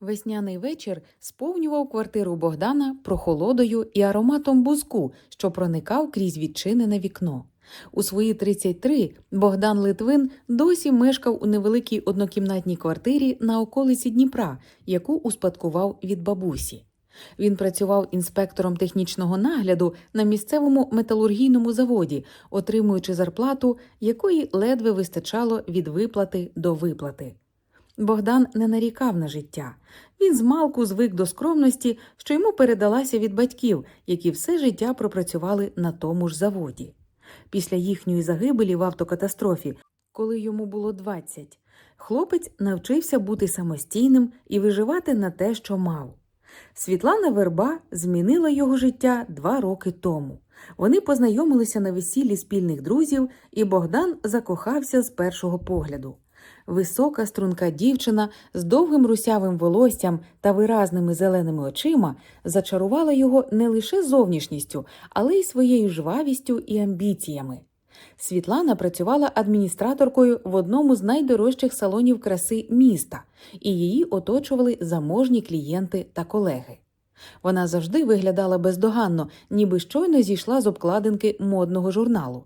Весняний вечір сповнював квартиру Богдана прохолодою і ароматом бузку, що проникав крізь відчинене вікно. У свої 33 Богдан Литвин досі мешкав у невеликій однокімнатній квартирі на околиці Дніпра, яку успадкував від бабусі. Він працював інспектором технічного нагляду на місцевому металургійному заводі, отримуючи зарплату, якої ледве вистачало від виплати до виплати. Богдан не нарікав на життя. Він змалку звик до скромності, що йому передалася від батьків, які все життя пропрацювали на тому ж заводі. Після їхньої загибелі в автокатастрофі, коли йому було 20, хлопець навчився бути самостійним і виживати на те, що мав. Світлана Верба змінила його життя два роки тому. Вони познайомилися на весіллі спільних друзів, і Богдан закохався з першого погляду. Висока струнка дівчина з довгим русявим волоссям та виразними зеленими очима зачарувала його не лише зовнішністю, але й своєю жвавістю і амбіціями. Світлана працювала адміністраторкою в одному з найдорожчих салонів краси міста, і її оточували заможні клієнти та колеги. Вона завжди виглядала бездоганно, ніби щойно зійшла з обкладинки модного журналу.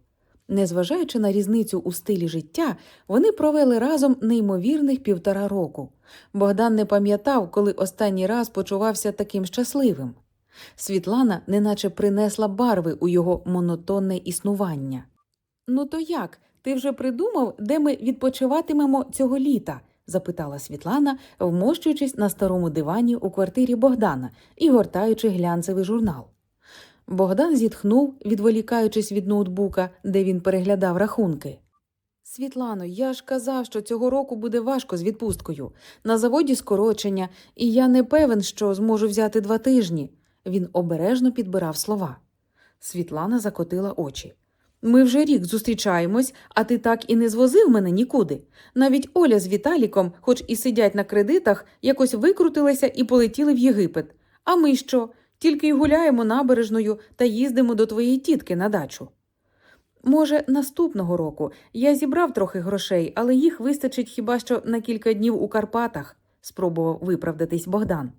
Незважаючи на різницю у стилі життя, вони провели разом неймовірних півтора року. Богдан не пам'ятав, коли останній раз почувався таким щасливим. Світлана неначе принесла барви у його монотонне існування. Ну то як? Ти вже придумав, де ми відпочиватимемо цього літа? запитала Світлана, вмощуючись на старому дивані у квартирі Богдана і гортаючи глянцевий журнал. Богдан зітхнув, відволікаючись від ноутбука, де він переглядав рахунки. Світлано, я ж казав, що цього року буде важко з відпусткою. На заводі скорочення, і я не певен, що зможу взяти два тижні. Він обережно підбирав слова. Світлана закотила очі. Ми вже рік зустрічаємось, а ти так і не звозив мене нікуди. Навіть Оля з Віталіком, хоч і сидять на кредитах, якось викрутилися і полетіли в Єгипет. А ми що? Тільки й гуляємо набережною та їздимо до твоєї тітки на дачу. Може, наступного року я зібрав трохи грошей, але їх вистачить хіба що на кілька днів у Карпатах, спробував виправдатись Богдан.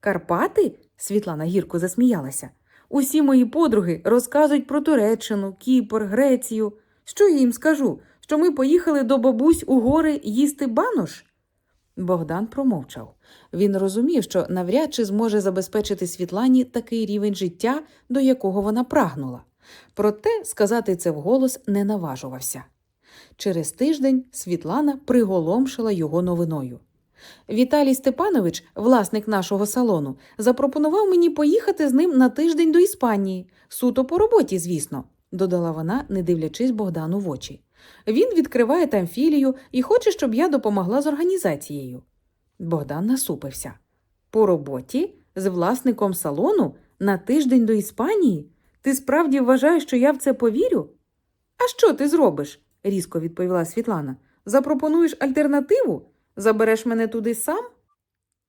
Карпати? Світлана гірко засміялася. Усі мої подруги розказують про Туреччину, Кіпр, Грецію. Що я їм скажу? Що ми поїхали до бабусь у гори їсти банош? Богдан промовчав. Він розумів, що навряд чи зможе забезпечити Світлані такий рівень життя, до якого вона прагнула. Проте сказати це вголос не наважувався. Через тиждень Світлана приголомшила його новиною. Віталій Степанович, власник нашого салону, запропонував мені поїхати з ним на тиждень до Іспанії, суто по роботі, звісно, додала вона, не дивлячись Богдану в очі. Він відкриває там філію і хоче, щоб я допомогла з організацією. Богдан насупився. По роботі? З власником салону? На тиждень до Іспанії? Ти справді вважаєш, що я в це повірю? А що ти зробиш? різко відповіла Світлана. Запропонуєш альтернативу? Забереш мене туди сам?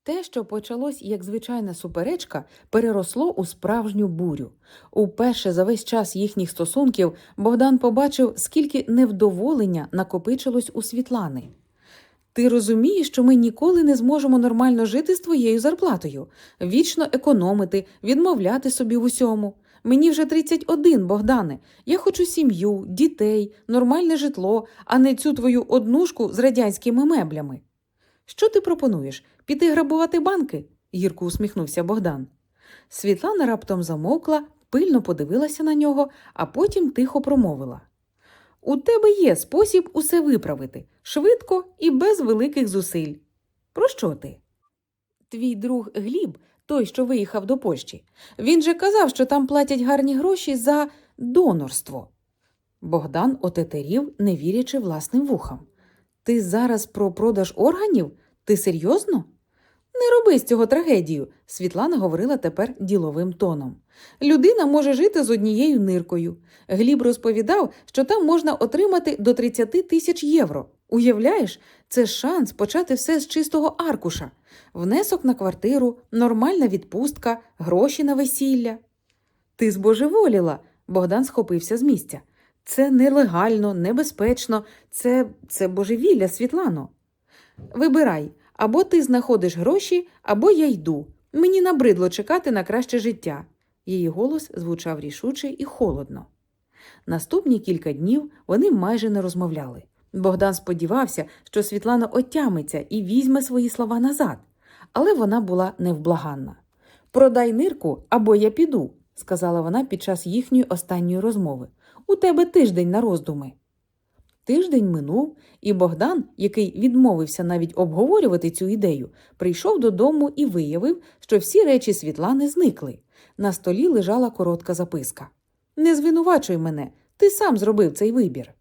Те, що почалось як звичайна суперечка, переросло у справжню бурю. Уперше за весь час їхніх стосунків Богдан побачив, скільки невдоволення накопичилось у Світлани. Ти розумієш, що ми ніколи не зможемо нормально жити з твоєю зарплатою, вічно економити, відмовляти собі в усьому. Мені вже 31, Богдане. Я хочу сім'ю, дітей, нормальне житло, а не цю твою однушку з радянськими меблями. Що ти пропонуєш? Піти грабувати банки? гірко усміхнувся Богдан. Світлана раптом замовкла, пильно подивилася на нього, а потім тихо промовила. У тебе є спосіб усе виправити швидко і без великих зусиль. Про що ти? Твій друг Гліб, той, що виїхав до Польщі, він же казав, що там платять гарні гроші за донорство. Богдан отетерів, не вірячи власним вухам. Ти зараз про продаж органів? Ти серйозно? Не роби з цього трагедію, Світлана говорила тепер діловим тоном. Людина може жити з однією ниркою. Гліб розповідав, що там можна отримати до 30 тисяч євро. Уявляєш, це шанс почати все з чистого аркуша. Внесок на квартиру, нормальна відпустка, гроші на весілля. Ти збожеволіла, Богдан схопився з місця. Це нелегально, небезпечно, це, це божевілля, Світлано. Вибирай Або ти знаходиш гроші, або я йду. Мені набридло чекати на краще життя. Її голос звучав рішуче і холодно. Наступні кілька днів вони майже не розмовляли. Богдан сподівався, що Світлана отямиться і візьме свої слова назад, але вона була невблаганна. Продай нирку або я піду, сказала вона під час їхньої останньої розмови. У тебе тиждень на роздуми. Тиждень минув, і Богдан, який відмовився навіть обговорювати цю ідею, прийшов додому і виявив, що всі речі Світлани зникли. На столі лежала коротка записка. Не звинувачуй мене, ти сам зробив цей вибір.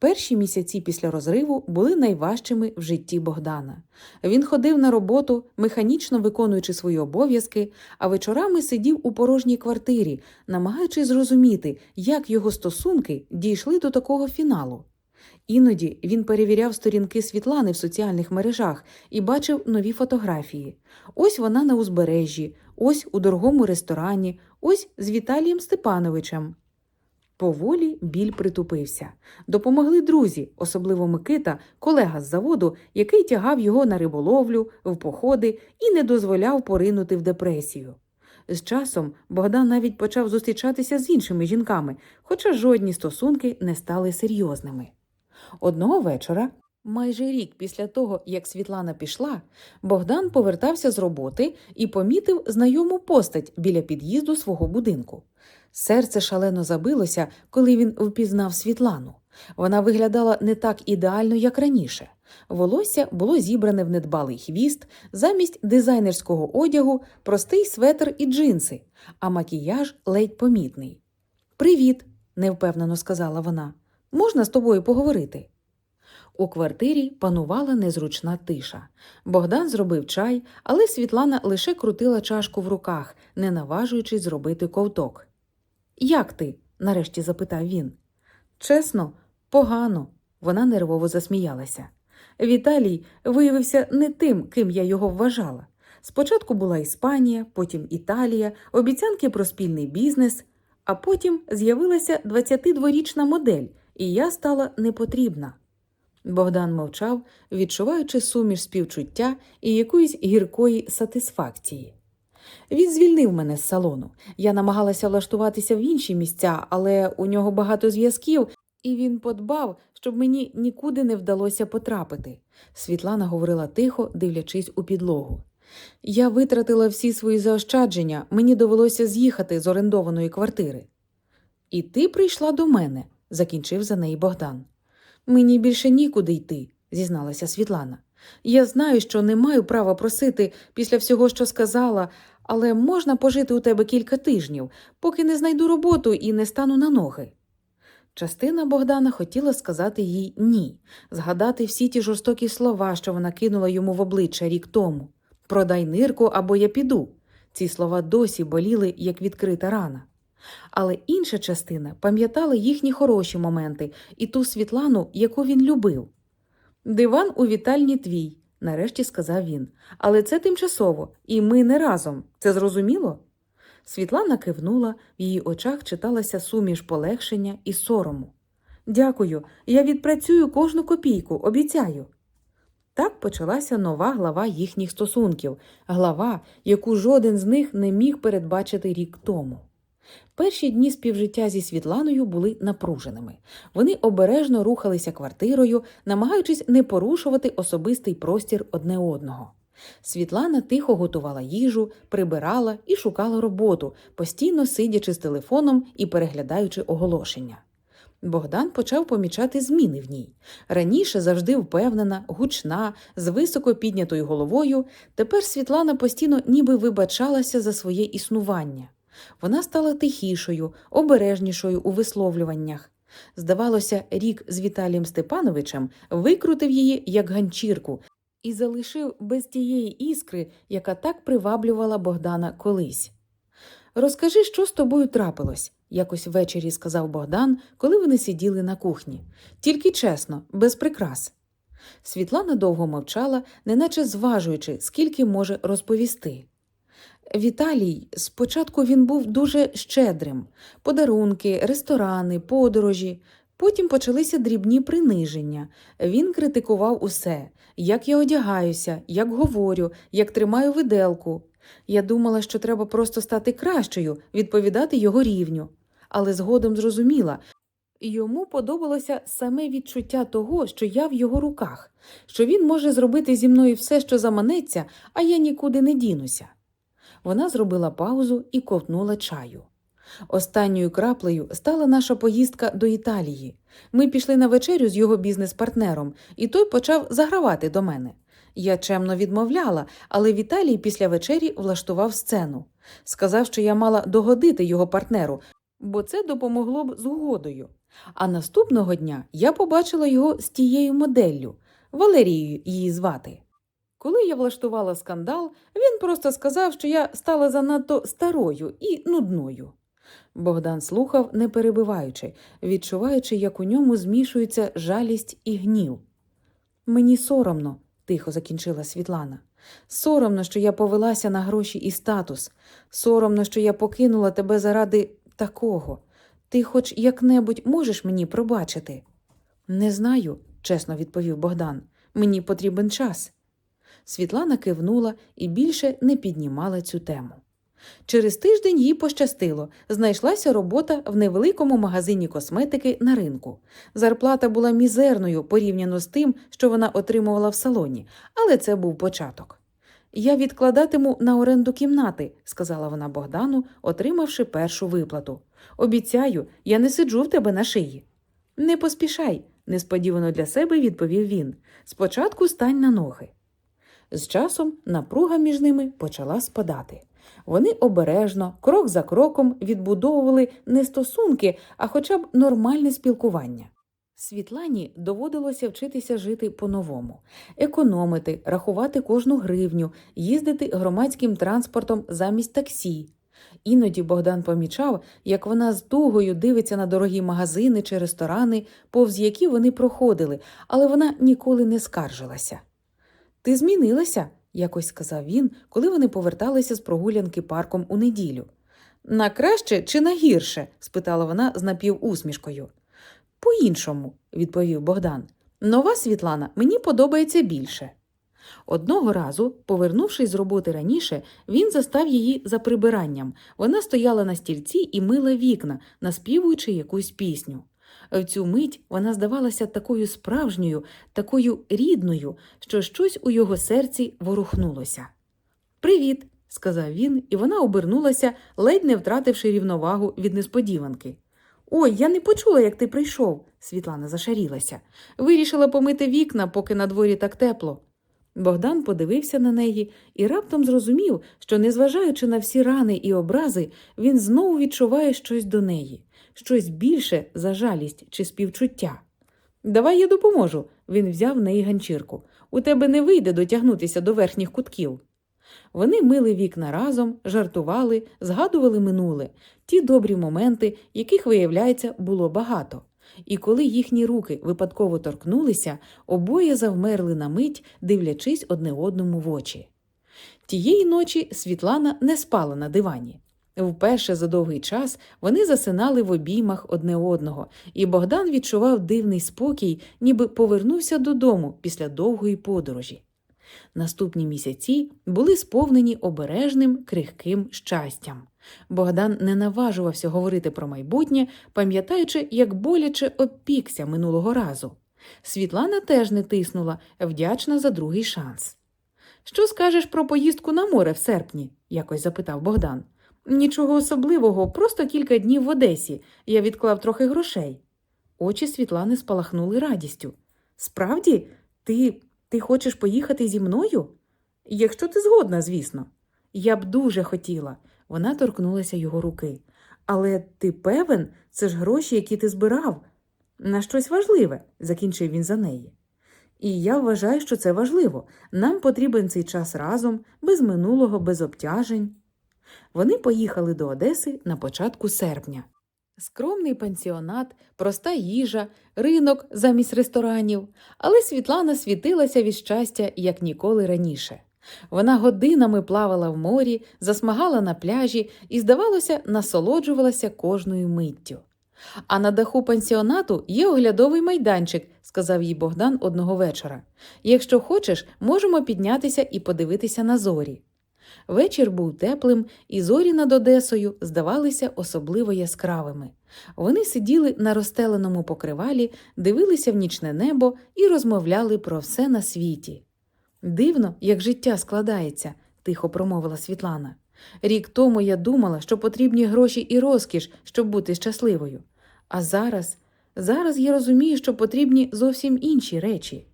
Перші місяці після розриву були найважчими в житті Богдана. Він ходив на роботу, механічно виконуючи свої обов'язки, а вечорами сидів у порожній квартирі, намагаючись зрозуміти, як його стосунки дійшли до такого фіналу. Іноді він перевіряв сторінки Світлани в соціальних мережах і бачив нові фотографії. Ось вона на узбережжі, ось у дорогому ресторані, ось з Віталієм Степановичем. Поволі біль притупився. Допомогли друзі, особливо Микита, колега з заводу, який тягав його на риболовлю, в походи і не дозволяв поринути в депресію. З часом Богдан навіть почав зустрічатися з іншими жінками, хоча жодні стосунки не стали серйозними. Одного вечора, майже рік після того, як Світлана пішла, Богдан повертався з роботи і помітив знайому постать біля під'їзду свого будинку. Серце шалено забилося, коли він впізнав Світлану. Вона виглядала не так ідеально, як раніше. Волосся було зібране в недбалий хвіст, замість дизайнерського одягу простий светр і джинси, а макіяж ледь помітний. Привіт, невпевнено сказала вона. Можна з тобою поговорити? У квартирі панувала незручна тиша. Богдан зробив чай, але Світлана лише крутила чашку в руках, не наважуючись зробити ковток. Як ти? нарешті запитав він. Чесно, погано. Вона нервово засміялася. Віталій виявився не тим, ким я його вважала. Спочатку була Іспанія, потім Італія, обіцянки про спільний бізнес, а потім з'явилася 22-річна модель, і я стала непотрібна. Богдан мовчав, відчуваючи суміш співчуття і якоїсь гіркої сатисфакції. Він звільнив мене з салону. Я намагалася влаштуватися в інші місця, але у нього багато зв'язків, і він подбав, щоб мені нікуди не вдалося потрапити. Світлана говорила тихо, дивлячись у підлогу. Я витратила всі свої заощадження, мені довелося з'їхати з орендованої квартири. І ти прийшла до мене, закінчив за неї Богдан. Мені більше нікуди йти, зізналася Світлана. Я знаю, що не маю права просити після всього, що сказала, але можна пожити у тебе кілька тижнів, поки не знайду роботу і не стану на ноги. Частина Богдана хотіла сказати їй ні, згадати всі ті жорстокі слова, що вона кинула йому в обличчя рік тому продай нирку або я піду. Ці слова досі боліли, як відкрита рана. Але інша частина пам'ятала їхні хороші моменти і ту Світлану, яку він любив. Диван у вітальні твій, нарешті сказав він. Але це тимчасово, і ми не разом. Це зрозуміло? Світлана кивнула, в її очах читалася суміш полегшення і сорому. Дякую, я відпрацюю кожну копійку, обіцяю. Так почалася нова глава їхніх стосунків, глава, яку жоден з них не міг передбачити рік тому. Перші дні співжиття зі Світланою були напруженими. Вони обережно рухалися квартирою, намагаючись не порушувати особистий простір одне одного. Світлана тихо готувала їжу, прибирала і шукала роботу, постійно сидячи з телефоном і переглядаючи оголошення. Богдан почав помічати зміни в ній. Раніше завжди впевнена, гучна, з високо піднятою головою. Тепер Світлана постійно ніби вибачалася за своє існування. Вона стала тихішою, обережнішою у висловлюваннях. Здавалося, рік з Віталієм Степановичем викрутив її як ганчірку і залишив без тієї іскри, яка так приваблювала Богдана колись. Розкажи, що з тобою трапилось, якось ввечері сказав Богдан, коли вони сиділи на кухні. Тільки чесно, без прикрас. Світлана довго мовчала, неначе зважуючи, скільки може розповісти. Віталій, спочатку він був дуже щедрим подарунки, ресторани, подорожі. Потім почалися дрібні приниження. Він критикував усе, як я одягаюся, як говорю, як тримаю виделку. Я думала, що треба просто стати кращою, відповідати його рівню. Але згодом зрозуміла, йому подобалося саме відчуття того, що я в його руках, що він може зробити зі мною все, що заманеться, а я нікуди не дінуся. Вона зробила паузу і ковтнула чаю. Останньою краплею стала наша поїздка до Італії. Ми пішли на вечерю з його бізнес-партнером, і той почав загравати до мене. Я чемно відмовляла, але Віталій після вечері влаштував сцену. Сказав, що я мала догодити його партнеру, бо це допомогло б з угодою. А наступного дня я побачила його з тією моделлю Валерією її звати. Коли я влаштувала скандал, він просто сказав, що я стала занадто старою і нудною. Богдан слухав, не перебиваючи, відчуваючи, як у ньому змішуються жалість і гнів. Мені соромно, тихо закінчила Світлана. Соромно, що я повелася на гроші і статус. Соромно, що я покинула тебе заради такого. Ти хоч як-небудь можеш мені пробачити? Не знаю, чесно відповів Богдан. Мені потрібен час. Світлана кивнула і більше не піднімала цю тему. Через тиждень їй пощастило. Знайшлася робота в невеликому магазині косметики на ринку. Зарплата була мізерною порівняно з тим, що вона отримувала в салоні, але це був початок. Я відкладатиму на оренду кімнати, сказала вона Богдану, отримавши першу виплату. Обіцяю, я не сиджу в тебе на шиї. Не поспішай, несподівано для себе відповів він. Спочатку стань на ноги. З часом напруга між ними почала спадати. Вони обережно, крок за кроком відбудовували не стосунки, а хоча б нормальне спілкування. Світлані доводилося вчитися жити по-новому, економити, рахувати кожну гривню, їздити громадським транспортом замість таксі. Іноді Богдан помічав, як вона з тугою дивиться на дорогі магазини чи ресторани, повз які вони проходили, але вона ніколи не скаржилася. Ти змінилася, якось сказав він, коли вони поверталися з прогулянки парком у неділю. На краще чи на гірше? спитала вона з напівусмішкою. По-іншому, відповів Богдан. Нова Світлана мені подобається більше. Одного разу, повернувшись з роботи раніше, він застав її за прибиранням. Вона стояла на стільці і мила вікна, наспівуючи якусь пісню. В цю мить вона здавалася такою справжньою, такою рідною, що щось у його серці ворухнулося. Привіт, сказав він, і вона обернулася, ледь не втративши рівновагу від несподіванки. Ой, я не почула, як ти прийшов, Світлана зашарілася. Вирішила помити вікна, поки на дворі так тепло. Богдан подивився на неї і раптом зрозумів, що, незважаючи на всі рани і образи, він знову відчуває щось до неї, щось більше за жалість чи співчуття. Давай я допоможу. Він взяв в неї ганчірку. У тебе не вийде дотягнутися до верхніх кутків. Вони мили вікна разом, жартували, згадували минуле, ті добрі моменти, яких, виявляється, було багато. І коли їхні руки випадково торкнулися, обоє завмерли на мить, дивлячись одне одному в очі. Тієї ночі Світлана не спала на дивані. Вперше за довгий час вони засинали в обіймах одне одного, і Богдан відчував дивний спокій, ніби повернувся додому після довгої подорожі. Наступні місяці були сповнені обережним крихким щастям. Богдан не наважувався говорити про майбутнє, пам'ятаючи, як боляче опікся минулого разу. Світлана теж не тиснула, вдячна за другий шанс. Що скажеш про поїздку на море в серпні? якось запитав Богдан. Нічого особливого, просто кілька днів в Одесі. Я відклав трохи грошей. Очі Світлани спалахнули радістю. Справді, ти ти хочеш поїхати зі мною? Якщо ти згодна, звісно. Я б дуже хотіла. Вона торкнулася його руки. Але ти певен, це ж гроші, які ти збирав. На щось важливе, закінчив він за неї. І я вважаю, що це важливо. Нам потрібен цей час разом, без минулого, без обтяжень. Вони поїхали до Одеси на початку серпня. Скромний пансіонат, проста їжа, ринок замість ресторанів, але Світлана світилася від щастя, як ніколи раніше. Вона годинами плавала в морі, засмагала на пляжі і, здавалося, насолоджувалася кожною миттю. А на даху пансіонату є оглядовий майданчик, сказав їй Богдан одного вечора. Якщо хочеш, можемо піднятися і подивитися на зорі. Вечір був теплим, і зорі над Одесою здавалися особливо яскравими. Вони сиділи на розстеленому покривалі, дивилися в нічне небо і розмовляли про все на світі. Дивно, як життя складається, тихо промовила Світлана. Рік тому я думала, що потрібні гроші і розкіш, щоб бути щасливою. А зараз, зараз я розумію, що потрібні зовсім інші речі.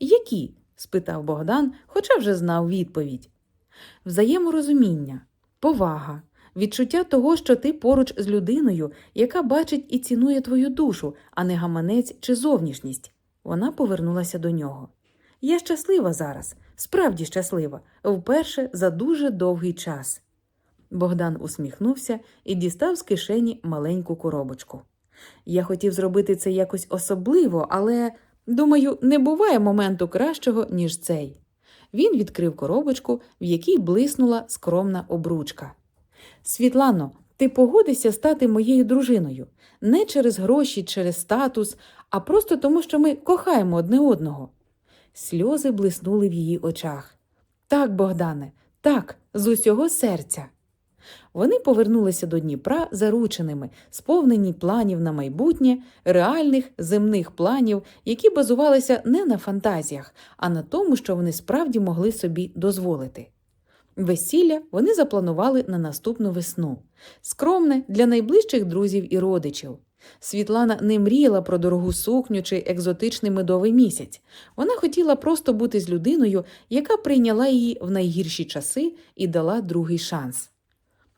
Які? спитав Богдан, хоча вже знав відповідь. Взаєморозуміння, повага, відчуття того, що ти поруч з людиною, яка бачить і цінує твою душу, а не гаманець чи зовнішність. Вона повернулася до нього. Я щаслива зараз, справді щаслива, вперше за дуже довгий час. Богдан усміхнувся і дістав з кишені маленьку коробочку. Я хотів зробити це якось особливо, але, думаю, не буває моменту кращого, ніж цей. Він відкрив коробочку, в якій блиснула скромна обручка. Світлано, ти погодишся стати моєю дружиною не через гроші, через статус, а просто тому, що ми кохаємо одне одного. Сльози блиснули в її очах. Так, Богдане, так, з усього серця. Вони повернулися до Дніпра зарученими, сповнені планів на майбутнє, реальних земних планів, які базувалися не на фантазіях, а на тому, що вони справді могли собі дозволити. Весілля вони запланували на наступну весну, скромне для найближчих друзів і родичів. Світлана не мріяла про дорогу сукню чи екзотичний медовий місяць. Вона хотіла просто бути з людиною, яка прийняла її в найгірші часи і дала другий шанс.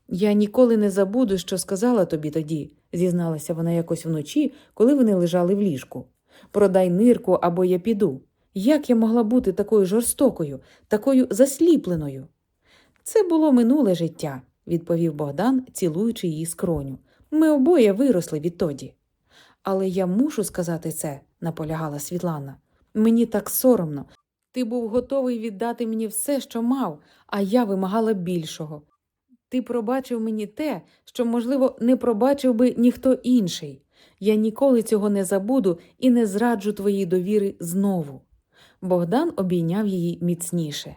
Я ніколи не забуду, що сказала тобі тоді, зізналася вона якось вночі, коли вони лежали в ліжку. Продай нирку або я піду. Як я могла бути такою жорстокою, такою засліпленою? Це було минуле життя, відповів Богдан, цілуючи її скроню. Ми обоє виросли відтоді. Але я мушу сказати це, наполягала Світлана. Мені так соромно. Ти був готовий віддати мені все, що мав, а я вимагала більшого. Ти пробачив мені те, що, можливо, не пробачив би ніхто інший. Я ніколи цього не забуду і не зраджу твоїй довіри знову. Богдан обійняв її міцніше.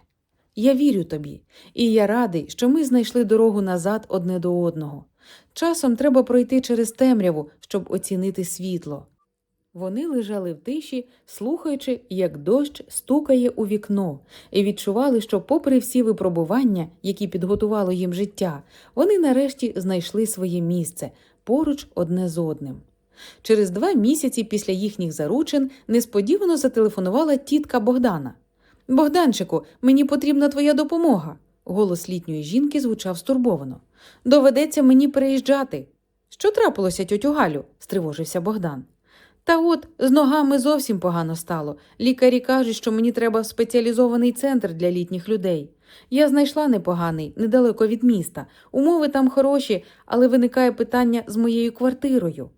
Я вірю тобі, і я радий, що ми знайшли дорогу назад одне до одного. Часом треба пройти через темряву, щоб оцінити світло. Вони лежали в тиші, слухаючи, як дощ стукає у вікно, і відчували, що, попри всі випробування, які підготувало їм життя, вони нарешті знайшли своє місце поруч одне з одним. Через два місяці після їхніх заручин несподівано зателефонувала тітка Богдана. Богданчику, мені потрібна твоя допомога. Голос літньої жінки звучав стурбовано. Доведеться мені переїжджати. Що трапилося, тьотю Галю? стривожився Богдан. Та от з ногами зовсім погано стало. Лікарі кажуть, що мені треба в спеціалізований центр для літніх людей. Я знайшла непоганий, недалеко від міста. Умови там хороші, але виникає питання з моєю квартирою.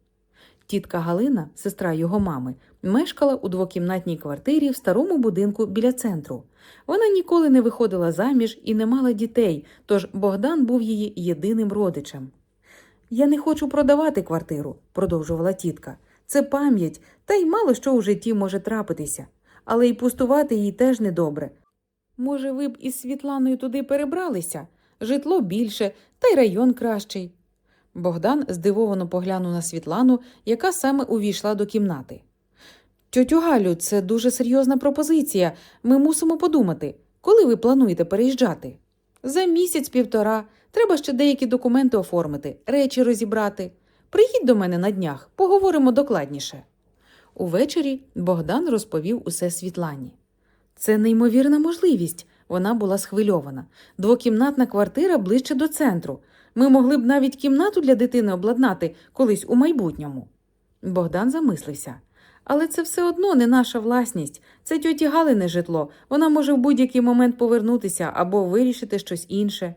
Тітка Галина, сестра його мами, мешкала у двокімнатній квартирі в старому будинку біля центру. Вона ніколи не виходила заміж і не мала дітей, тож Богдан був її єдиним родичем. Я не хочу продавати квартиру, продовжувала тітка. Це пам'ять, та й мало що у житті може трапитися. Але й пустувати їй теж недобре. Може, ви б із Світланою туди перебралися? Житло більше, та й район кращий. Богдан здивовано поглянув на Світлану, яка саме увійшла до кімнати. Тьотю Галю, це дуже серйозна пропозиція. Ми мусимо подумати, коли ви плануєте переїжджати? За місяць-півтора. Треба ще деякі документи оформити, речі розібрати. Приїдь до мене на днях, поговоримо докладніше. Увечері Богдан розповів усе Світлані. Це неймовірна можливість. Вона була схвильована. Двокімнатна квартира ближче до центру. Ми могли б навіть кімнату для дитини обладнати колись у майбутньому. Богдан замислився. Але це все одно не наша власність. Це тьоті Галине житло. Вона може в будь-який момент повернутися або вирішити щось інше.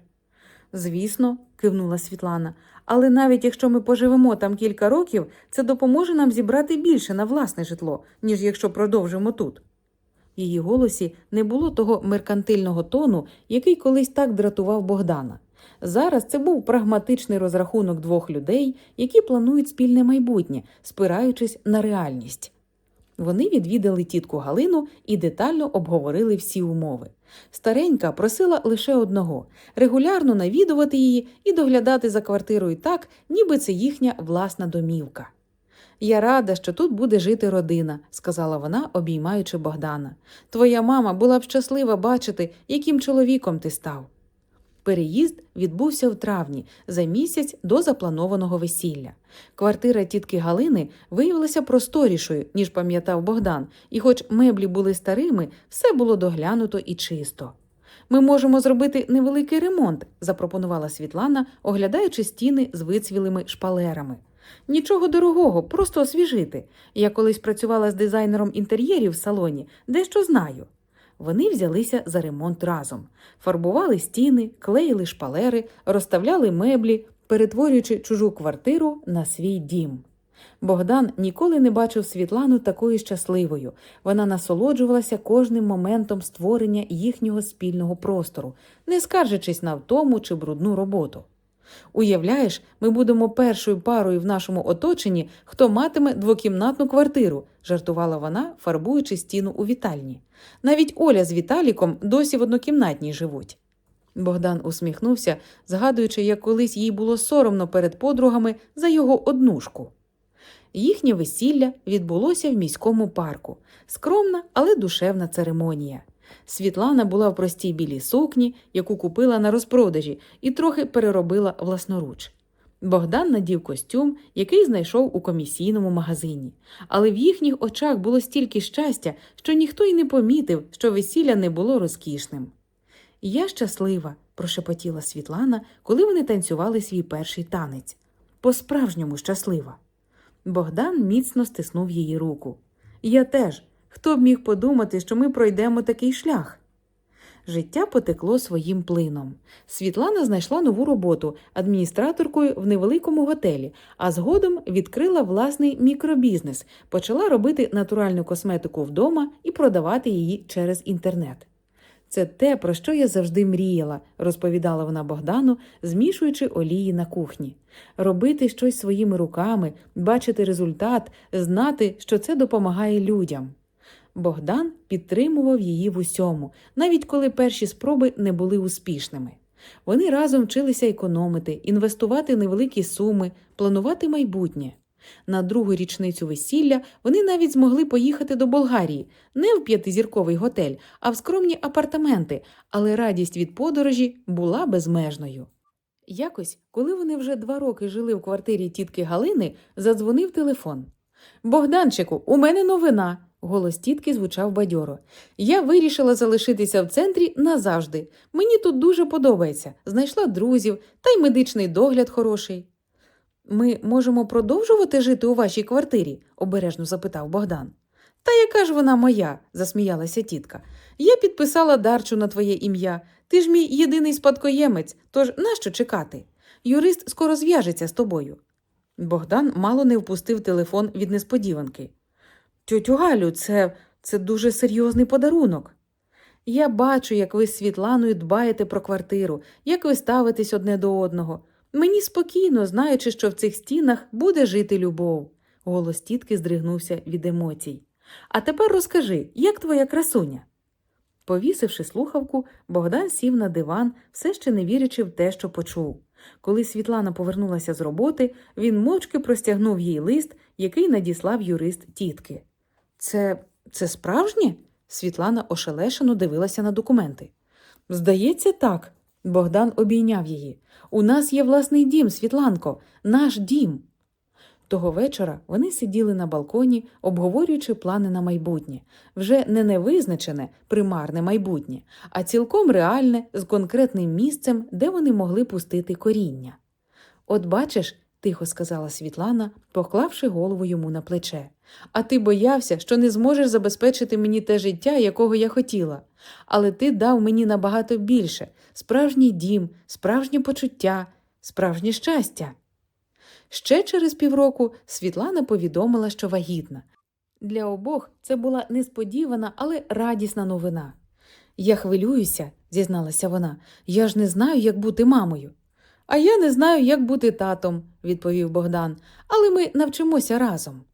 Звісно, кивнула Світлана, але навіть якщо ми поживемо там кілька років, це допоможе нам зібрати більше на власне житло, ніж якщо продовжимо тут. В її голосі не було того меркантильного тону, який колись так дратував Богдана. Зараз це був прагматичний розрахунок двох людей, які планують спільне майбутнє, спираючись на реальність. Вони відвідали тітку Галину і детально обговорили всі умови. Старенька просила лише одного регулярно навідувати її і доглядати за квартирою так, ніби це їхня власна домівка. Я рада, що тут буде жити родина, сказала вона, обіймаючи Богдана. Твоя мама була б щаслива бачити, яким чоловіком ти став. Переїзд відбувся в травні, за місяць до запланованого весілля. Квартира тітки Галини виявилася просторішою, ніж пам'ятав Богдан, і, хоч меблі були старими, все було доглянуто і чисто. Ми можемо зробити невеликий ремонт, запропонувала Світлана, оглядаючи стіни з вицвілими шпалерами. Нічого дорогого, просто освіжити. Я колись працювала з дизайнером інтер'єрів в салоні, дещо знаю. Вони взялися за ремонт разом, фарбували стіни, клеїли шпалери, розставляли меблі, перетворюючи чужу квартиру на свій дім. Богдан ніколи не бачив Світлану такою щасливою. Вона насолоджувалася кожним моментом створення їхнього спільного простору, не скаржачись на втому чи брудну роботу. Уявляєш, ми будемо першою парою в нашому оточенні, хто матиме двокімнатну квартиру, жартувала вона, фарбуючи стіну у вітальні. Навіть Оля з Віталіком досі в однокімнатній живуть. Богдан усміхнувся, згадуючи, як колись їй було соромно перед подругами за його однушку. Їхнє весілля відбулося в міському парку. Скромна, але душевна церемонія. Світлана була в простій білій сукні, яку купила на розпродажі, і трохи переробила власноруч. Богдан надів костюм, який знайшов у комісійному магазині, але в їхніх очах було стільки щастя, що ніхто й не помітив, що весілля не було розкішним. Я щаслива, прошепотіла Світлана, коли вони танцювали свій перший танець. По-справжньому щаслива. Богдан міцно стиснув її руку. Я теж. Хто б міг подумати, що ми пройдемо такий шлях? Життя потекло своїм плином. Світлана знайшла нову роботу адміністраторкою в невеликому готелі, а згодом відкрила власний мікробізнес, почала робити натуральну косметику вдома і продавати її через інтернет. Це те, про що я завжди мріяла, розповідала вона Богдану, змішуючи олії на кухні. Робити щось своїми руками, бачити результат, знати, що це допомагає людям. Богдан підтримував її в усьому, навіть коли перші спроби не були успішними. Вони разом вчилися економити, інвестувати невеликі суми, планувати майбутнє. На другу річницю весілля вони навіть змогли поїхати до Болгарії, не в п'ятизірковий готель, а в скромні апартаменти, але радість від подорожі була безмежною. Якось, коли вони вже два роки жили в квартирі тітки Галини, задзвонив телефон. Богданчику, у мене новина. Голос тітки звучав бадьоро. Я вирішила залишитися в центрі назавжди. Мені тут дуже подобається. Знайшла друзів, та й медичний догляд хороший. Ми можемо продовжувати жити у вашій квартирі? обережно запитав Богдан. Та яка ж вона моя? засміялася тітка. Я підписала дарчу на твоє ім'я. Ти ж мій єдиний спадкоємець, тож нащо чекати? Юрист скоро зв'яжеться з тобою. Богдан мало не впустив телефон від несподіванки. Тьотю Галю, це, це дуже серйозний подарунок. Я бачу, як ви з Світланою дбаєте про квартиру, як ви ставитесь одне до одного. Мені спокійно, знаючи, що в цих стінах буде жити любов. Голос тітки здригнувся від емоцій. А тепер розкажи, як твоя красуня? Повісивши слухавку, Богдан сів на диван, все ще не вірячи в те, що почув. Коли Світлана повернулася з роботи, він мовчки простягнув їй лист, який надіслав юрист тітки. Це це справжнє? Світлана ошелешено дивилася на документи. Здається, так. Богдан обійняв її. У нас є власний дім, Світланко, наш дім. Того вечора вони сиділи на балконі, обговорюючи плани на майбутнє, вже не невизначене, примарне майбутнє, а цілком реальне з конкретним місцем, де вони могли пустити коріння. От бачиш, тихо сказала Світлана, поклавши голову йому на плече. А ти боявся, що не зможеш забезпечити мені те життя, якого я хотіла. Але ти дав мені набагато більше справжній дім, справжнє почуття, справжнє щастя. Ще через півроку Світлана повідомила, що вагітна. Для обох це була несподівана, але радісна новина. Я хвилююся, зізналася вона. Я ж не знаю, як бути мамою. А я не знаю, як бути татом, відповів Богдан, але ми навчимося разом.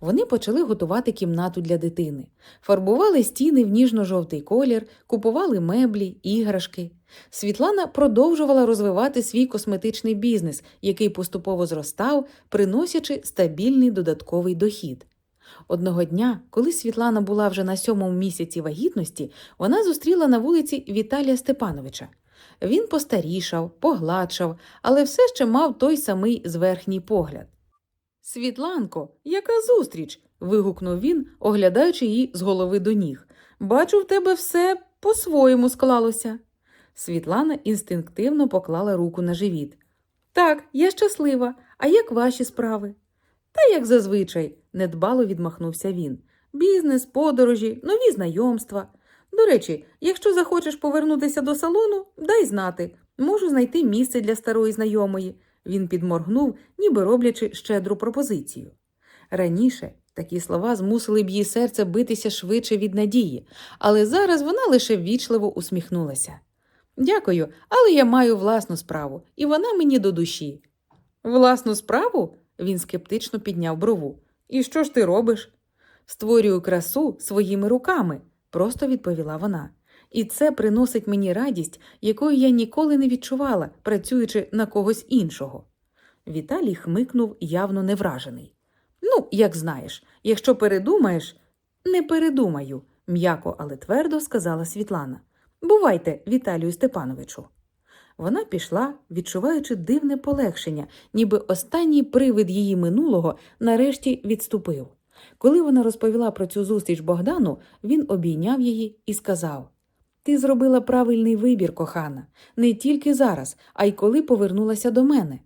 Вони почали готувати кімнату для дитини, фарбували стіни в ніжно-жовтий колір, купували меблі, іграшки. Світлана продовжувала розвивати свій косметичний бізнес, який поступово зростав, приносячи стабільний додатковий дохід. Одного дня, коли Світлана була вже на сьомому місяці вагітності, вона зустріла на вулиці Віталія Степановича. Він постарішав, погладшав, але все ще мав той самий зверхній погляд. Світланко, яка зустріч? вигукнув він, оглядаючи її з голови до ніг. Бачу, в тебе все по-своєму склалося. Світлана інстинктивно поклала руку на живіт. Так, я щаслива. А як ваші справи? Та як зазвичай, недбало відмахнувся він. Бізнес, подорожі, нові знайомства. До речі, якщо захочеш повернутися до салону, дай знати. Можу знайти місце для старої знайомої. Він підморгнув, ніби роблячи щедру пропозицію. Раніше такі слова змусили б її серце битися швидше від надії, але зараз вона лише ввічливо усміхнулася. Дякую, але я маю власну справу, і вона мені до душі. Власну справу? Він скептично підняв брову. І що ж ти робиш? Створюю красу своїми руками, просто відповіла вона. І це приносить мені радість, якої я ніколи не відчувала, працюючи на когось іншого. Віталій хмикнув, явно невражений. Ну, як знаєш, якщо передумаєш, не передумаю, м'яко, але твердо сказала Світлана. Бувайте, Віталію Степановичу. Вона пішла, відчуваючи дивне полегшення, ніби останній привид її минулого нарешті відступив. Коли вона розповіла про цю зустріч Богдану, він обійняв її і сказав: Ти зробила правильний вибір, кохана, не тільки зараз, а й коли повернулася до мене.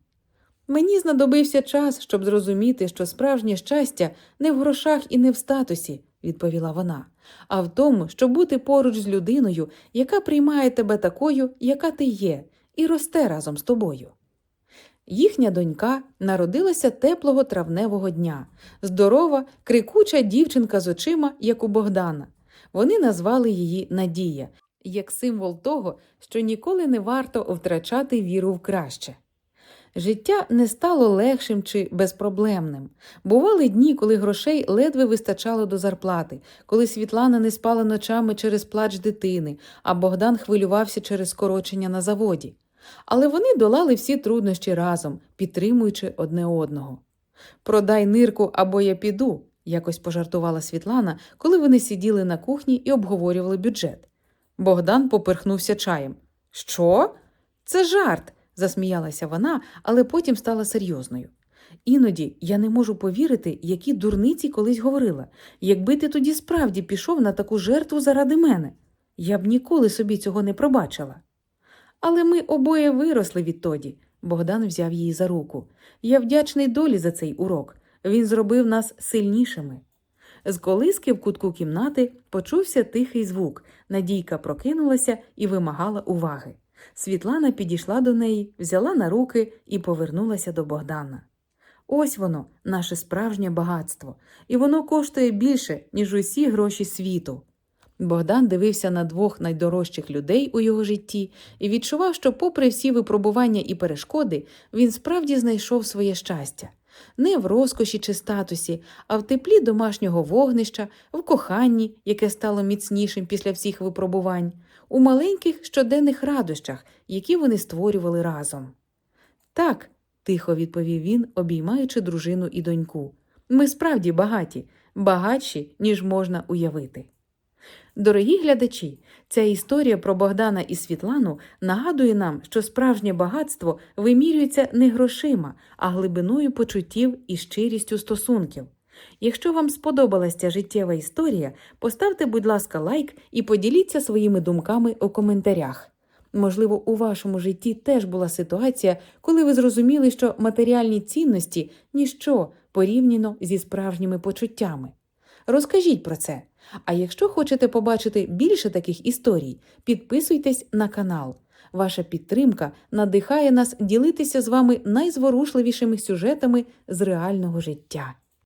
Мені знадобився час, щоб зрозуміти, що справжнє щастя не в грошах і не в статусі, відповіла вона, а в тому, щоб бути поруч з людиною, яка приймає тебе такою, яка ти є, і росте разом з тобою. Їхня донька народилася теплого травневого дня, здорова, крикуча дівчинка з очима, як у Богдана. Вони назвали її Надія, як символ того, що ніколи не варто втрачати віру в краще. Життя не стало легшим чи безпроблемним. Бували дні, коли грошей ледве вистачало до зарплати, коли Світлана не спала ночами через плач дитини, а Богдан хвилювався через скорочення на заводі. Але вони долали всі труднощі разом, підтримуючи одне одного. Продай нирку або я піду, якось пожартувала Світлана, коли вони сиділи на кухні і обговорювали бюджет. Богдан поперхнувся чаєм. Що? Це жарт, засміялася вона, але потім стала серйозною. Іноді я не можу повірити, які дурниці колись говорила, якби ти тоді справді пішов на таку жертву заради мене. Я б ніколи собі цього не пробачила. Але ми обоє виросли відтоді. Богдан взяв її за руку. Я вдячний долі за цей урок. Він зробив нас сильнішими. З колиски в кутку кімнати почувся тихий звук. Надійка прокинулася і вимагала уваги. Світлана підійшла до неї, взяла на руки і повернулася до Богдана. Ось воно, наше справжнє багатство, і воно коштує більше, ніж усі гроші світу. Богдан дивився на двох найдорожчих людей у його житті і відчував, що, попри всі випробування і перешкоди, він справді знайшов своє щастя. Не в розкоші чи статусі, а в теплі домашнього вогнища, в коханні, яке стало міцнішим після всіх випробувань, у маленьких щоденних радощах, які вони створювали разом. Так, тихо відповів він, обіймаючи дружину і доньку. Ми справді багаті, багатші, ніж можна уявити. Дорогі глядачі, ця історія про Богдана і Світлану нагадує нам, що справжнє багатство вимірюється не грошима, а глибиною почуттів і щирістю стосунків. Якщо вам сподобалася ця життєва історія, поставте, будь ласка, лайк і поділіться своїми думками у коментарях. Можливо, у вашому житті теж була ситуація, коли ви зрозуміли, що матеріальні цінності ніщо порівняно зі справжніми почуттями. Розкажіть про це. А якщо хочете побачити більше таких історій, підписуйтесь на канал. Ваша підтримка надихає нас ділитися з вами найзворушливішими сюжетами з реального життя.